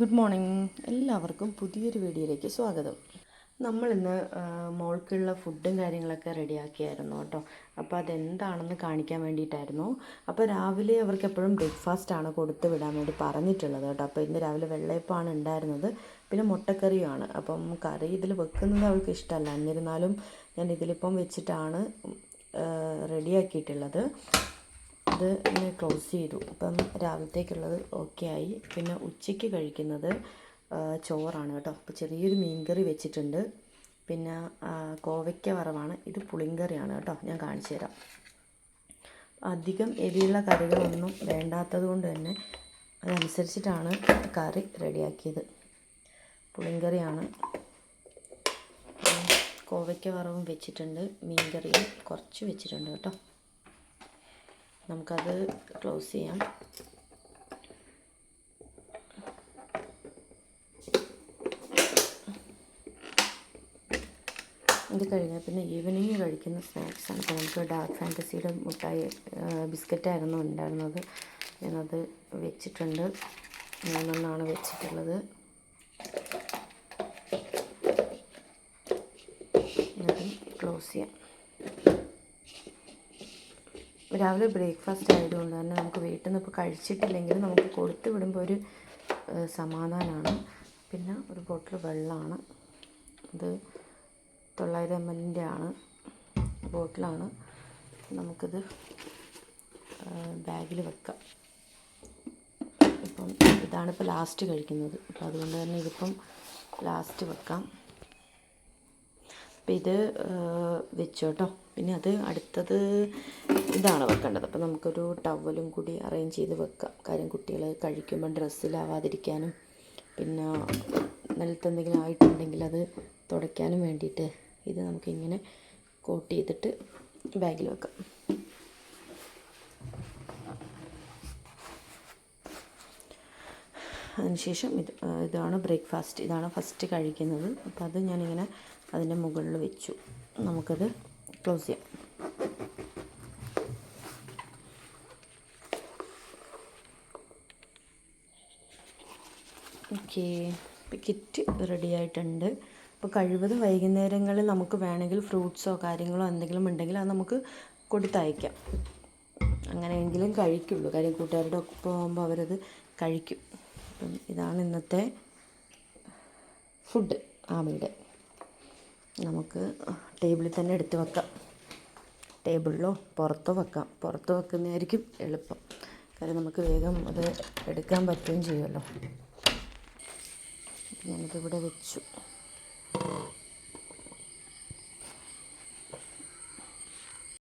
Good morning എല്ലാവർക്കും പുതിയൊരു വീഡിയോയിലേക്ക് സ്വാഗതം. നമ്മളിന്ന് മോൾക്കുള്ള ഫുഡും കാര്യങ്ങളൊക്കെ റെഡിയാക്കിയായിരുന്നു കേട്ടോ. അപ്പോൾ അതെന്താണെന്ന് കാണിക്കാൻ വേണ്ടിയിട്ടായിരുന്നു. അപ്പോൾ രാവിലെ അവർക്ക് എപ്പോഴും ബ്രേക്ക്ഫാസ്റ്റ് ആണ് കൊടുത്തു വിടാൻ വേണ്ടി പറഞ്ഞിട്ടുള്ളത് കേട്ടോ. അപ്പോൾ ഇന്ന് രാവിലെ വെള്ളയപ്പമാണ് ഉണ്ടായിരുന്നത്. പിന്നെ മുട്ടക്കറിയുമാണ്. അപ്പം കറി ഇതിൽ വെക്കുന്നത് അവൾക്ക് ഇഷ്ടമല്ല. എന്നിരുന്നാലും ഞാൻ ഇതിലിപ്പം വെച്ചിട്ടാണ് റെഡിയാക്കിയിട്ടുള്ളത്. അത് ഇങ്ങനെ ക്ലോസ് ചെയ്തു. അപ്പം രാവിലത്തേക്കുള്ളത് ഓക്കെ ആയി. പിന്നെ ഉച്ചയ്ക്ക് കഴിക്കുന്നത് ചോറാണ് കേട്ടോ. അപ്പോൾ ചെറിയൊരു മീൻകറി വെച്ചിട്ടുണ്ട്. പിന്നെ കോവയ്ക്ക വറവാണ്. ഇത് പുളിങ്കറിയാണ് കേട്ടോ. ഞാൻ കാണിച്ചു തരാം. അധികം എരിയുള്ള കറികളൊന്നും വേണ്ടാത്തത് കൊണ്ട് തന്നെ അതനുസരിച്ചിട്ടാണ് കറി റെഡിയാക്കിയത്. പുളിങ്കറിയാണ്. കോവയ്ക്ക വറവും വെച്ചിട്ടുണ്ട്. മീൻകറിയും കുറച്ച് വെച്ചിട്ടുണ്ട് കേട്ടോ. നമുക്കത് ക്ലോസ് ചെയ്യാം. ഇത് കഴിഞ്ഞാൽ പിന്നെ ഈവനിങ് കഴിക്കുന്ന സ്നാക്സാണ് അപ്പോൾ നമുക്ക് ഡാർക്ക് ഫാന്റസിയുടെ മുട്ടായി ബിസ്ക്കറ്റായിരുന്നു ഉണ്ടായിരുന്നത്. ഞാനത് വെച്ചിട്ടുണ്ട്. മൂന്നെണ്ണമാണ് വെച്ചിട്ടുള്ളത്. ക്ലോസ് ചെയ്യാം. രാവിലെ ബ്രേക്ക്ഫാസ്റ്റ് ആയതുകൊണ്ട് തന്നെ നമുക്ക് വീട്ടിൽ നിന്ന് ഇപ്പോൾ കഴിച്ചിട്ടില്ലെങ്കിൽ നമുക്ക് കൊടുത്തു വിടുമ്പോൾ ഒരു സമാധാനമാണ്. പിന്നെ ഒരു ബോട്ടിൽ വെള്ളമാണ്. ഇത് തൊള്ളായിരം എം എല്ലിന്റെ ആണ് ബോട്ടിലാണ് നമുക്കിത് ബാഗിൽ വെക്കാം. ഇപ്പം ഇതാണ് ഇപ്പോൾ ലാസ്റ്റ് കഴിക്കുന്നത്. അപ്പോൾ അതുകൊണ്ട് തന്നെ ഇതിപ്പം ലാസ്റ്റ് വെക്കാം. അപ്പം ഇത് വെച്ചു കേട്ടോ പിന്നെ അത് അടുത്തത് ഇതാണ് വെക്കേണ്ടത്. അപ്പം നമുക്കൊരു ടവലും കൂടി അറേഞ്ച് ചെയ്ത് വെക്കാം. കാര്യം കുട്ടികൾ കഴിക്കുമ്പോൾ ഡ്രസ്സിലാവാതിരിക്കാനും പിന്നെ നിലത്ത് എന്തെങ്കിലും ആയിട്ടുണ്ടെങ്കിൽ അത് തുടയ്ക്കാനും വേണ്ടിയിട്ട് ഇത് നമുക്കിങ്ങനെ കോട്ട് ചെയ്തിട്ട് ബാഗിൽ വെക്കാം. അതിനുശേഷം ഇത് ഇതാണ് ബ്രേക്ക്ഫാസ്റ്റ് ഇതാണ് ഫസ്റ്റ് കഴിക്കുന്നത്. അപ്പോൾ അത് ഞാനിങ്ങനെ അതിന്റെ മുകളിൽ വെച്ചു. നമുക്കത് ക്ലോസ് ചെയ്യാം ഓക്കെ ഇപ്പോൾ കിറ്റ് റെഡി ആയിട്ടുണ്ട്. അപ്പോൾ കഴിവതും വൈകുന്നേരങ്ങളിൽ നമുക്ക് വേണമെങ്കിൽ ഫ്രൂട്ട്സോ കാര്യങ്ങളോ എന്തെങ്കിലും ഉണ്ടെങ്കിൽ അത് നമുക്ക് കൊടുത്തയക്കാം. അങ്ങനെയെങ്കിലും കഴിക്കുള്ളൂ. കാര്യം കൂട്ടുകാരുടെ ഒപ്പം പോകുമ്പോൾ അവരത് കഴിക്കും. അപ്പം ഇതാണ് ഇന്നത്തെ ഫുഡ് ആമയുടെ. നമുക്ക് ടേബിളിൽ തന്നെ എടുത്ത് വെക്കാം. ടേബിളിലോ പുറത്തോ വെക്കാം. പുറത്ത് വെക്കുന്നതായിരിക്കും എളുപ്പം. കാര്യം നമുക്ക് വേഗം അത് എടുക്കാൻ പറ്റുകയും ചെയ്യുമല്ലോ. നമുക്കിവിടെ വെച്ചു.